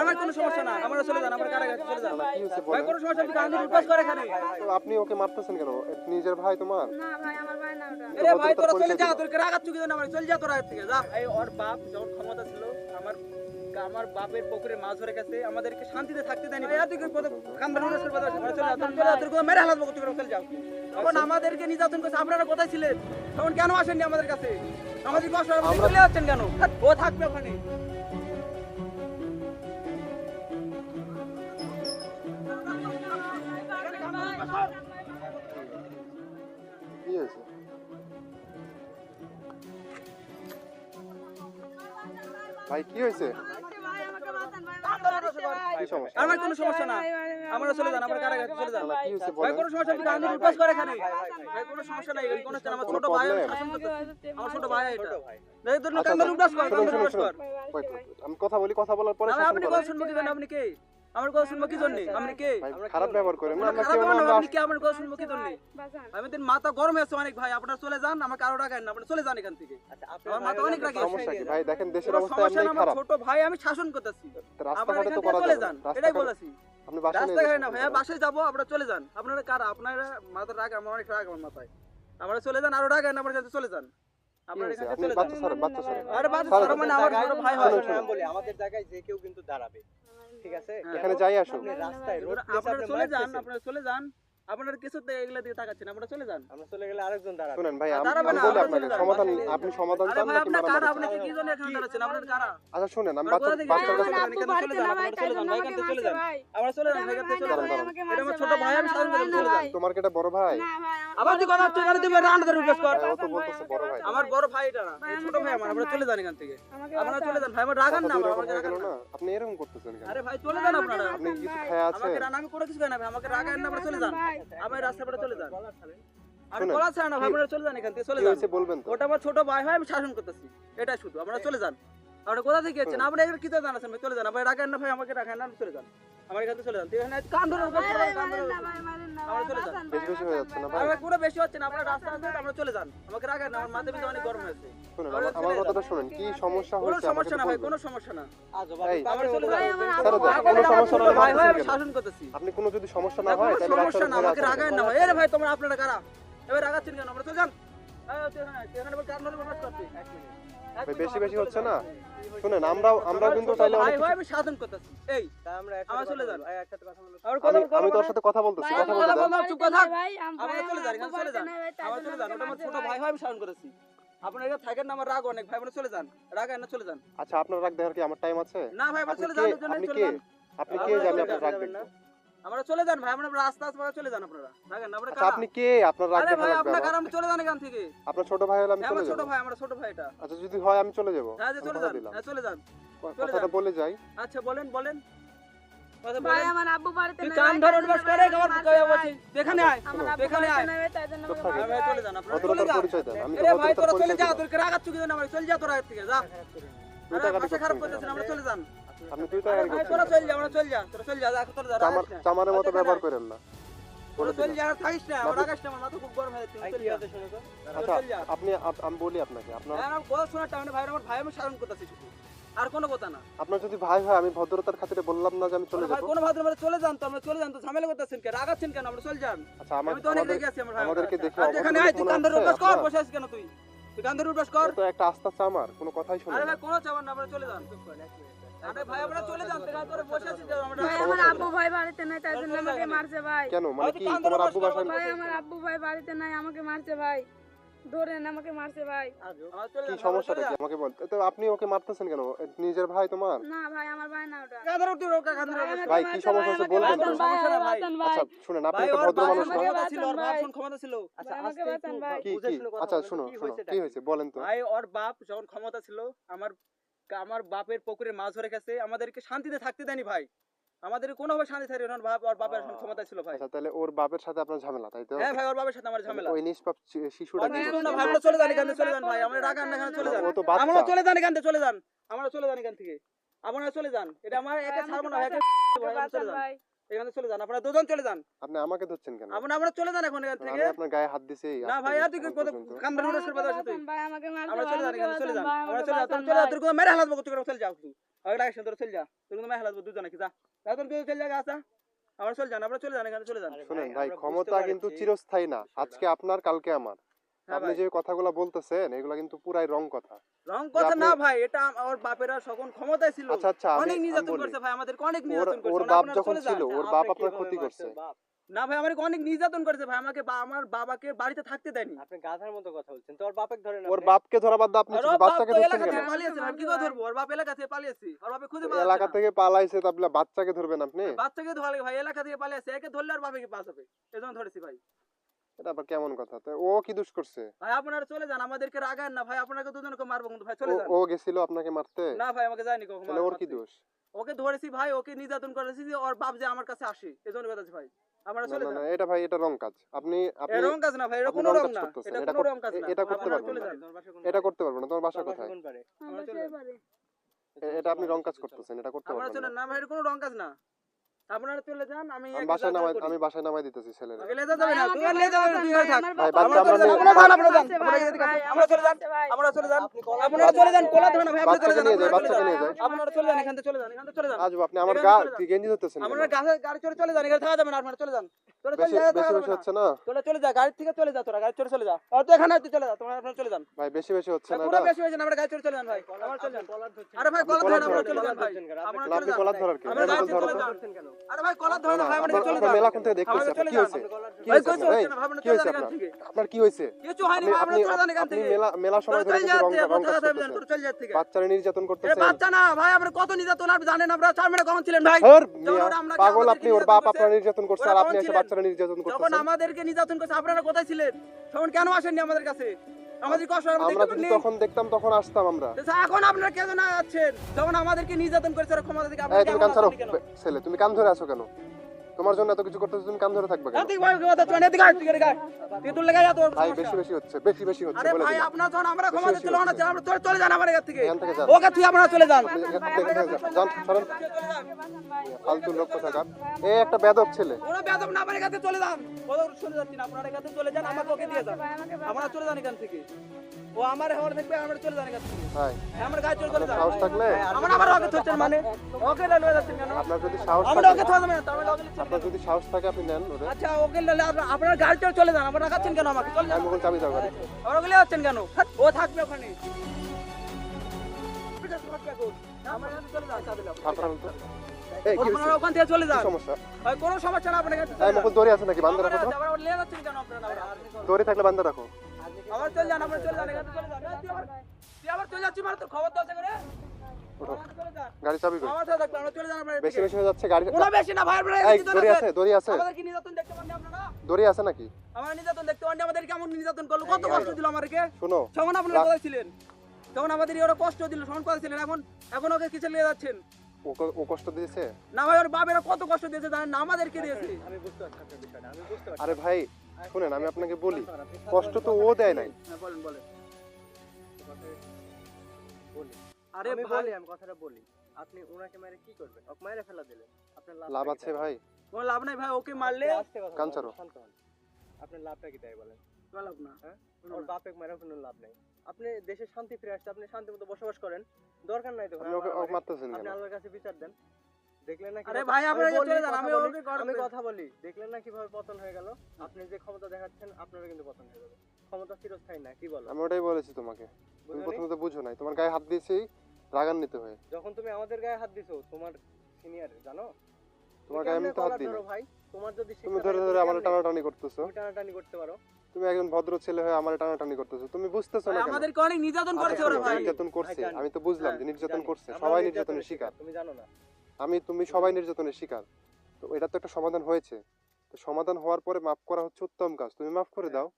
আমার কোনো সমস্যা না আমরা চলে যান আমরা কারাগারে চলে যান? কি হয়েছে ভাই কোনো সমস্যা উল্লাস করে এখানে। আপনি ওকে মারতেছেন কেন? নিজের ভাই তোমার? না ভাই আমার ভাই না ওটা। এরে ভাই তোরা চলে যা তোর রাগাত চুকি দেন আমার চলে যা তোরা থেকে যা। এই ওর বাপ যখন ক্ষমতা ছিল আমার আমার বাপের পুকুরে মাছ ধরে গেছে আমাদেরকে শান্তিতে থাকতে দেয়নি। ভাই এদিকে কত কান্দন উল্লাস করে বাজার চলে যা তোর তোর কোনো মেরে হালাত বকতে করে চলে যাও তখন আমাদেরকে নির্যাতন করছে আপনারা কোথায় ছিলেন? তখন কেন আসেননি আমাদের কাছে? আমাদের কষ্ট চলে যাচ্ছেন কেন? ও থাকবে ওখানে। কি হয়েছে ভাই কি হয়েছে ভাই আমাকে বাঁচান ভাই কি সমস্যা আমার কোনো সমস্যা না আমরা চলে যান আমরা কারাগারে চলে যান ভাই কোনো সমস্যা আপনি কান্দি উল্লাস করে এখানে ভাই কোনো সমস্যা নাই কোনো আমার ছোট ভাই আমি আমার ছোট ভাই এটা এই আচ্ছা, কর কর. আমি কথা বলি কথা বলার পরে আপনি। কথা শুনব কি জন্য আপনি কে আমার কথা শুনব কি জন্য? আপনি কে? খারাপ ব্যবহার করেন না আমরা কেউ না বলব না, আমরা আপনি কে? আমার কথা শুনব কি জন্য? বাঁচান আমি তো মাথা গরম হয়েছে অনেক ভাই আপনারা চলে যান আমাকে আরও টাকা না আপনারা চলে যান এখান থেকে। আচ্ছা আমার মাথা অনেক রাগে আছে। সমস্যা কি? ভাই দেখেন দেশের অবস্থা এমনি খারাপ। ছোট ভাই আমি শাসন করতেছি। রাস্তাঘাটে তো করা চলে যান এটাই বলেছি। আপনি বাসায় রাস্তাঘাটে না ভাইয়া বাসায় যাব আপনারা চলে যান। আপনারা কারা? আপনারা মাথার রাগ আমার অনেক রাগ আমার মাথায়। আমরা চলে যান আরও রাগ আমার কাছে চলে যান। আপনারা মানে ভাই হয়। আমাদের জায়গায় যে কেউ কিন্তু দাঁড়াবে। ঠিক আছে? হ্যাঁ। এখানে যাই আসুন রাস্তায় রোড আপনারা চলে যান। আপনারা চলে যান। আপনারা কিছু এগুলা দিয়ে তাকাচ্ছেন আপনারা চলে যান। আমরা চলে গেলে আরেকজন দাঁড়াবে। শুনেন ভাই আমি বলি আপনাকে সমাধান আপনি সমাধান আরে চান ভাই নাকি আপনার কারা? আপনি কি জন্য এখানে দাঁড়াচ্ছেন? আপনার কারা? আচ্ছা শুনেন আমি আমার বাচ্চা কথা দেখি, বাচ্চার ভাই, কাছে আমার আব্বু বাড়িতে না ভাই তাই জন্য আমাকে মারছে ভাই আমরা চলে যান ভাই ভাই চলে যান। এটা আমার ছোট ভাই আমি আমার না চলে ভাই তোমার কি এটা বড় ভাই? না ভাই আবার তুই কথা হচ্ছে এখানে রান্না করে রিকোয়েস্ট কর। ও তো বলতেছে বড় ভাই। আমার বড় ভাই এটা না ছোট ভাই আমার আমরা চলে যান এখান থেকে। আপনারা চলে যান ভাই আমার রাগান না আমার আমাকে রাগান না। আপনি এরকম করতেছেন কেন? আরে ভাই চলে যান আপনারা। আপনি কিছু খায় আছে আমাকে রান আমি করে কিছু খাই না ভাই আমাকে রাগান না আপনারা চলে যান। ভাই আমি রাস্তা পরে চলে যান। আমি গলা ছাড়া না ভাই চলে যান এখান থেকে চলে যান। বলবেন ওটা আমার ছোট ভাই হয় আমি শাসন করতেছি। এটাই শুধু আপনারা চলে যান। আপনারা কোথা থেকে এসেছেন? আপনি কি কিতে জানাচ্ছেন ভাই চলে যান। ভাই রাখেন না ভাই আমাকে রাখেন না চলে যান। আমার এখান থেকে চলে যান। কান ধরে ভাই, বসে ভাই, কান ধরে মারেন না, বসে। ভাই, মারেন না, আমরা ভাই, চলে যান। বাঁচান, বেশি বেশি হয়ে যাচ্ছে না ভাই। আরে পুরো বেশি হচ্ছে না আপনারা রাস্তা আছে আমরা চলে যান। আমাকে রাখেন আমার মাথা পিছনে অনেক গরম হয়েছে। শুনেন আমার- আমার কথাটা শুনেন কি সমস্যা কোনো সমস্যা না ভাই কোনো সমস্যা না। আজব চলে যান। আমার ছেড়ে আব্বু দাও, ভাই, কোনো সমস্যা না হলে ভাই আমি শাসন করতেছি। আপনি কোনো যদি সমস্যা না হয় কোনো তাহলে সমস্যা না আমাকে রাগায় না ভাই এরে ভাই তোমরা আপনারা কারা এবার রাগাচ্ছেন কেন? আমরা তো যান। বেশি বেশি হচ্ছে না? শুনেন আমরাও আমরাও কিন্তু ভাই অনেক আমি শাসন করতেছি। এই আমরা আমার একসাথে চলে কথা যান। একসাথে কথা বলো আমার আমি কথা তোর সাথে কথা বলতেছি ভাই, কথা বলতে দাও। বলব, চুপ করে ভাই, আমরা চলে যান আমার এখানে চলে যান। তাই আমরা চলে যান। আমাকে ওটা আমার ছোট ভাই। ভাই হয় আমি শাসন করেছি। আপনারা এখানে থাকেন না আমার রাগ অনেক। ভাই আপনারা চলে যান। রাগ না চলে যান। আচ্ছা আপনার রাগ দেখার কি আমার টাইম আছে? না ভাই চলে যান আপনি কে? আপনি কে চলে আপনার রাগ দেখব? আমরা চলে যান ভাই আমরা রাস্তা আস্তে চলে যান আপনারা। রাগেন না আমরা আচ্ছা আপনি কে? আপনার দেখা ভাই আপনার আমার? চলে যান এখান থেকে। আপনার ছোট ভাই হলে আমি হ্যাঁ, চলে আমার ছোট ভাই আমার ছোট ভাই এটা আচ্ছা যদি হয় আমি চলে যাব। হ্যাঁ চলে যান হ্যাঁ চলে যান। কথাটা বলে যাই। আচ্ছা বলেন বলেন। ভাই, আমার আব্বু বাড়িতে নাই কান ধরে উঠবাস করে আমার কয়ে। বসি আয় আব্বু এখানে বাড়িতে আয়। তাই জন্য থাকেন। মারছে ভাই চলে যান আপনারা চলে যান। পরিচয় দেন আমি তো ভাই তোরা চলে যা। তোর চুকি দেন আমার চলে যা তোরা থেকে যা। আরে ভাষা খারাপ করছেন করতেছেন আমরা চলে যান। ভাই তোরা চলে যা আমরা চলে যা তোরা চলে যা তোরা চামারের মতো আচ্ছা, ব্যবহার করেন না। হয়ে আচ্ছা আপনি আমি বলি আপনাকে আপনার আমি আর কোনো কথা না। আপনার যদি ভাই হয় আমি ভদ্রতার খাতিরে বললাম না যে আমি চলে যাব। কোনো ভাদ্র মানে চলে যান তো আমরা চলে যান তো ঝামেলা করতেছেন কেন? রাগাচ্ছেন কেন? আমরা চলে যান। আচ্ছা আমি তো অনেক আমাদের- আমাদেরকে দেখে আর যেখানে আয় তুই কান্দর কর বসে আছিস কেন তুই? তুই উঠবাস কর। তো একটা আস্থা চামার কোনো কথাই শুনে আরে না। ভাই কোনো চামার না আমরা চলে যান। আরে ভাই আমরা চলে যান তুই তোরা বসে আছিস আমরা ভাই, আমার আব্বু ভাই বাড়িতে নাই তাই জন্য আমাকে মারছে ভাই। কেন? মানে হয়তো কি তোমার আব্বু বাসায় ভাই আমার আব্বু ভাই বাড়িতে নাই আমাকে মারছে ভাই। ধরেন আমাকে মারছে ভাই। কি সমস্যাটা কি? আমাকে বল। তো আপনি ওকে মারতেছেন কেন? নিজের ভাই তোমার? না ভাই আমার ভাই না ওটা। কান্দর উঠতে রোকা কান্দর ভাই, উঠবাস আমাকে কর। ভাই, কি সমস্যা হচ্ছে বলবেন তো? সমস্যা ভাই। আচ্ছা শুনেন আপনি ভাই ভদ্র মানুষ না। ক্ষমতা ছিল ওর বাপ শোন ক্ষমতা ছিল। আচ্ছা আজকে বাঁচান একটু ভাই। কি? কি আচ্ছা শুনো শুনো। কি হয়েছে? বলেন তো। ভাই ওর বাপ যখন ক্ষমতা ছিল আমার আমার বাপের পুকুরে মাছ ধরে গেছে আমাদেরকে শান্তিতে থাকতে দেয়নি ভাই। আমাদের কোনোভাবে শান্তি থাকবে না ওর বাপ ওর বাপের এখন ক্ষমতা ছিল ভাই। আচ্ছা তাহলে ওর বাপের সাথে আপনার ঝামেলা তাই তো? হ্যাঁ ভাই ওর বাপের সাথে আমার ঝামেলা। ওই নিষ্পাপ শিশুটা না ভাই চলে যান এখান থেকে চলে যান ভাই আমরা রাগান না এখানে চলে যান। ও তো বাচ্চা। আমরা চলে যান এখান থেকে চলে যান। আমরা চলে যান এখান থেকে। আপনারা চলে যান। এটা আমার একা ছাড়বো না একা চলে যান। ভাই। এখান থেকে চলে যান আপনারা দুজন চলে যান। আপনি আমাকে ধরছেন কেন? আপনারা আমরা চলে যান এখন এখান আমি থেকে। আপনার গায়ে হাত দিছি না ভাই আর তুই কত কাম ভাই, ধরে করে আমাকে বাজার ভাই, আমাকে মারছে আমরা চলে যান এখান থেকে চলে যান। আমরা চলে যান চলে যান। তোর মেরে হালাত বকতে করে চলে যাও। তুই আগে ডাক তোর চল যা। তোর কিন্তু মেহলাত দুজন নাকি যা। যা তোর তুই চল যা আসা আমরা চল যান আমরা চলে যান এখানে চলে যান। শুনেন ভাই, ভাই আমরা বুঝতে ক্ষমতা কিন্তু চিরস্থায়ী না আজকে আপনার কালকে আমার। হ্যাঁ আপনি যে কথাগুলো বলতেছেন এগুলো কিন্তু পুরাই রং কথা। রং কথা না ভাই এটা আমার বাপেরা সকল ক্ষমতায় ছিল। আচ্ছা আচ্ছা অনেক নির্যাতন করছে ভাই আমাদেরকে অনেক নির্যাতন করছে। ওর বাপ যখন ছিল ওর বাপ আপনার ক্ষতি করছে। বাপ? না ভাই আমাকে অনেক নির্যাতন করেছে ভাই আমাকে আমার বাবাকে বাড়িতে থাকতে দেয়নি। আপনি গাধার মতো কথা বলছেন তোর বাপের ধরেন ওর বাপকে ধরা বাদ আপনি শুধু বাচ্চাকে তো ধরছেন এলাকা থেকে পালিয়েছে ভাই কি করে ধরবো? ওর বাপ এলাকা থেকে পালিয়েছে ওর বাপে খুঁজে পাওয়া এলাকা থেকে পালাইছে তাহলে বাচ্চাকে ধরবেন আপনি? বাচ্চাকে লাগে ভাই এলাকা থেকে পালিয়েছে একে ধরলে আর বাবাকে পাস হবে এজন্য ধরেছি ভাই। এটা আবার কেমন কথা? তো ও কি দোষ করছে? ভাই আপনারা চলে যান আমাদেরকে রাগান না ভাই আপনাকে দুজনকে মারবো কিন্তু ভাই চলে যান। ও গেছিল আপনাকে মারতে? না ভাই আমাকে যায়নি কখনো তাহলে ওর কি দোষ? ওকে ধরেছি ভাই ওকে নির্যাতন করেছি যে ওর বাপ যে আমার কাছে আসে এজন্য কথা ভাই। আমরা চলে যান এটা ভাই এটা রং কাজ। আপনি আপনি রং কাজ না ভাই এটা কোনো রং না। এটা এটা কোনো রং কাজ না। এটা করতে আপনারা পারবেন না। এটা করতে পারবেন তোমার বাসা কোথায়? চলে। এ- এটা আপনি রং কাজ করতেছেন এটা করতে পারবেন না। না ভাই এটা কোনো রং কাজ না। আপনারা চলে যান আমি আমি বাসায় নামাই আমি বাসায় নামাই দিতেছি ছেলেরা। আগে লেজা যাবে না তুই আর লেজা যাবে তুই ভাই, থাক আমার ভাই, বাচ্চা আমাকে আমরা নিয়ে- বাবা চলে যান, আমরা চলে চলে আপনি আপনারা চলে যান কোলা ধরে না ভাই আপনারা চলে যান নিয়ে যায়, আপনারা চলে বাচ্চাকে নিয়ে যায়। আপনারা চলে যান এখান থেকে চলে যান এখান থেকে চলে যান। আজ আপনি আমার এখানে গা গেঞ্জি ধরতেছেন আপনারা গাড়ি চড়ে চলে যান এখানে থাকা যাবে না আপনারা চলে যান। তোরা চলে যা বেশি বেশি হচ্ছে না? তোরা চলে যা গাড়ি থেকে চলে যা তোরা গাড়ি চড়ে চলে যা। আর তো এখানে চলে যা তোমরা আপনারা চলে যান। ভাই বেশি বেশি হচ্ছে না পুরো এটা? বেশি না আমরা গাড়ি চড়ে চলে যান ভাই। আমরা চলে যান। আপনি কলার ধরছেন আরে ভাই কেন? কলার কলার ধরে আমরা চলে যান ভাই। ধরছেন কেন? আমরা আপনি না, চলে আপনি যান কলার ধরার কি? আমরা ধরো? আরে ভাই ধরে না, ভাই আমরা চলে থেকে। দেখতেছি ভাই আপনার? কিছু হয়নি ভাই আমরা চলে যান এখান থেকে। মেলা মেলা সময় ধরে রং রং চলে যাচ্ছে বাচ্চারা নির্যাতন এ করতেছেন বাচ্চা না ভাই আমরা কত নির্যাতন আপনি জানেন আমরা চার মিনিট কখন ছিলেন ভাই পাগল আপনি ওর বাপ আপনার নির্যাতন করছে আর আপনি এসে বাচ্চারা নির্যাতন করতেছে। তখন আমাদেরকে নির্যাতন করছে আপনারা কোথায় ছিলেন? তখন কেন আসেননি আমাদের কাছে? আমাদের কষ্ট আমরা যদি তখন দেখতাম তখন আসতাম আমরা। এখন আপনারা কেন না আছেন যখন আমাদেরকে নির্যাতন করেছে ক্ষমতা থেকে আপনারা কেন? ছেলে তুমি কান ধরে আছো কেন? তোমার জন্য এত কিছু করতেছো তুমি কান ধরে থাকবে কেন? এদিকে ভাই কথা চলে এদিকে আয়, এদিকে আয়। তুই তুই লেগে যা তোর। ভাই বেশি বেশি হচ্ছে বেশি বেশি হচ্ছে আরে ভাই আপনার যখন আমরা বেশি ক্ষমতা না। আমরা চলে চলে যান আমার এখান থেকে। ওকে তুই আপনারা চলে যান। যান, সরেন। ফালতু লোক কোথাকার। এই একটা বেদব ছেলে। ওরা বেদব না আমার এখান থেকে চলে যান। ওরা চলে যাচ্ছি না আপনারা এখান থেকে চলে যান আমাকে ওকে দিয়ে যান। আমরা চলে যান এখান থেকে। ও আমার হেওয়ার দেখবে আমরা চলে যান আমরা গাড়ি চলে যান সাহস থাকলে? আমরা আবার ওকে মানে? ওকে যাচ্ছেন কেন? আপনার যদি সাহস আমরা ওকে দেবেন তাহলে ওকে আপনার যদি সাহস থাকে আপনি নেন ওরে। আচ্ছা ওকে ললে আপনারা গাড়ি চলে চলে যান আপনারা কেন আমাকে? চলে যান। আমি গাড়ি আর ওকে যাচ্ছেন কেন? ও থাকবে ওখানে। আমরা চলে যান, আপনারা ওখান থেকে চলে যান। সমস্যা? কোনো সমস্যা না আপনার যান। দড়ি আছে নাকি? বান্ধা রাখো আমরা দড়ি থাকলে বান্ধা রাখো। আবার চলে যান আমরা চলে যান এখান থেকে চলে যান। তুই আবার তুই চলে যাচ্ছিস মানে তোর খবর তো আছে করে? ওঠো। আমরা চলে যান গাড়ি চাবি কই? আমার থাকবে আমরা চলে যান আমরা বেশি বেশি হয়ে যাচ্ছে গাড়ি কোনো বেশি না ভাই আপনারা দড়ি আছে দড়ি আছে। আমাদের কি নির্যাতন দেখতে পাননি আপনারা? দড়ি আছে নাকি? আমার নির্যাতন দেখতে পাননি আমাদের কেমন নির্যাতন করল? কত কষ্ট দিল আমাদেরকে? শুনো তখন আপনারা কোথায় ছিলেন? তখন আমাদের ওরা কষ্ট দিল তখন কোথায় ছিলেন এখন এখন ওকে কিছু নিয়ে যাচ্ছেন? ও কষ্ট দিয়েছে? না ভাই ওর বাবেরা কত কষ্ট দিয়েছে জানেন না? আমাদেরকে দিয়েছে। আমি বুঝতে পারছি বিষয়টা আমি বুঝতে পারছি। আরে ভাই শুনেন আমি আপনাকে বলি কষ্ট তো ও দেয় নাই। হ্যাঁ বলেন বলেন। আরে বলি আমি কথাটা বলি। আপনি ওনাকে মেরে কি করবেন? ওকে মেরে ফেলা দিলেন। আপনার লাভ লাভ আছে ভাই। কোনো লাভ নাই ভাই ওকে মারলে কান ছাড়ো। আপনার লাভটা কি তাই বলেন? কোনো লাভ না। হ্যাঁ? ওর। মেরে কোনো লাভ নাই। আপনি দেশে শান্তি ফিরে আসছে আপনি শান্তি মতো বসবাস করেন। দরকার নাই তো আপনি আল্লাহর কাছে বিচার দেন। দেখলেন না আরে ভাই আমি আপনারা চলে যান আমি ওকে আমি কথা বলি। দেখলেন না কীভাবে পতন হয়ে গেল? আপনি যে ক্ষমতা দেখাচ্ছেন আপনারও কিন্তু পতন হয়ে যাবে। ক্ষমতা চিরস্থায়ী না কি বলো? আমি ওটাই বলেছি তোমাকে। তুমি তো বুঝো নাই। তোমার গায়ে হাত দিয়েছি রাগান্বিত হয়ে। যখন তুমি আমাদের গায়ে হাত দিছো তোমার সিনিয়র জানো? তোমার গায়ে আমি তো হাত দিই ভাই? তোমার যদি তুমি ধরে ধরে আমার টানাটানি করতেছো? টানাটানি করতে পারো। তুমি একজন ভদ্র ছেলে হয়ে আমার টানাটানি করতেছো। তুমি বুঝতেছো না অনেক নির্যাতন করেছে ওরা ভাই। নির্যাতন করছে আমি তো বুঝলাম যে হ্যাঁ, নির্যাতন করছে সবাই নির্যাতনের নির্যাতনের শিকার। তুমি জানো না। আমি তুমি সবাই নির্যাতনের শিকার। তো এটা তো একটা সমাধান হয়েছে। তো সমাধান হওয়ার পরে মাফ করা হচ্ছে উত্তম কাজ। তুমি মাফ করে দাও।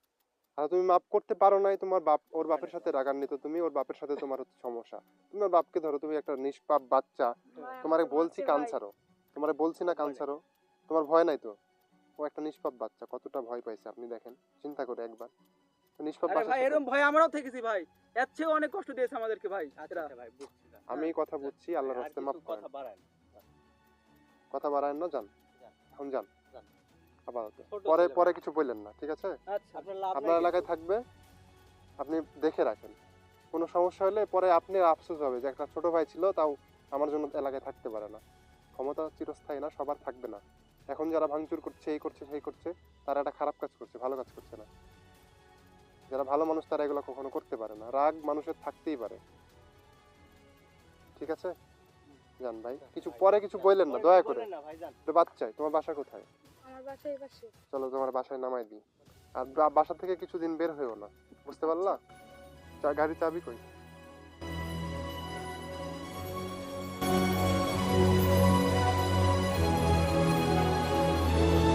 আর তুমি মাফ করতে পারো নাই তোমার বাপ ওর বাপের সাথে রাগান্বিত তুমি ওর বাপের সাথে তোমার হচ্ছে সমস্যা। তুমি ওর বাপকে ধরো তুমি একটা নিষ্পাপ বাচ্চা। তোমারে বলছি কান ছাড়ো। তোমারে বলছি না কান ছাড়ো। তোমার ভয় নাই তো? ও একটা নিষ্পাপ বাচ্চা কতটা ভয় পাইছে আপনি দেখেন। চিন্তা করে একবার। নিষ্পাপ সাথে- এরকম ভয় আমরাও থেকেছি ভাই। এর অনেক কষ্ট দিয়েছে আমাদেরকে ভাই আচ্ছা। আচ্ছা। আমি কথা বুঝছি আল্লাহর রাস্তায় মাফ করেন। কথা বাড়ায় না যান। এখন যান। আপাতত। পরে পরে কিছু বললেন না ঠিক আছে? আচ্ছা। আপনার লাভ আপনার নাই এলাকায় থাকবে আপনি দেখে রাখেন। কোনো সমস্যা হলে পরে আপনি আফসোস হবে যে একটা ছোট ভাই ছিল তাও আমার জন্য এলাকায় থাকতে পারে না। ক্ষমতা চিরস্থায়ী না সবার থাকবে না। এখন যারা ভাঙচুর করছে এই করছে সেই করছে তারা একটা খারাপ কাজ করছে ভালো কাজ করছে না। যারা ভালো মানুষ তারা এগুলো কখনো করতে পারে না। রাগ মানুষের থাকতেই পারে। ঠিক আছে? জান ভাই কিছু পরে কিছু বললেন না দয়া করে। তো বাচ্চায় তোমার বাসা কোথায়? চলো তোমার বাসায় নামাই দিই। আর বাসা থেকে কিছুদিন বের হয়েও না বুঝতে পারলা? গাড়ি চাবি কই?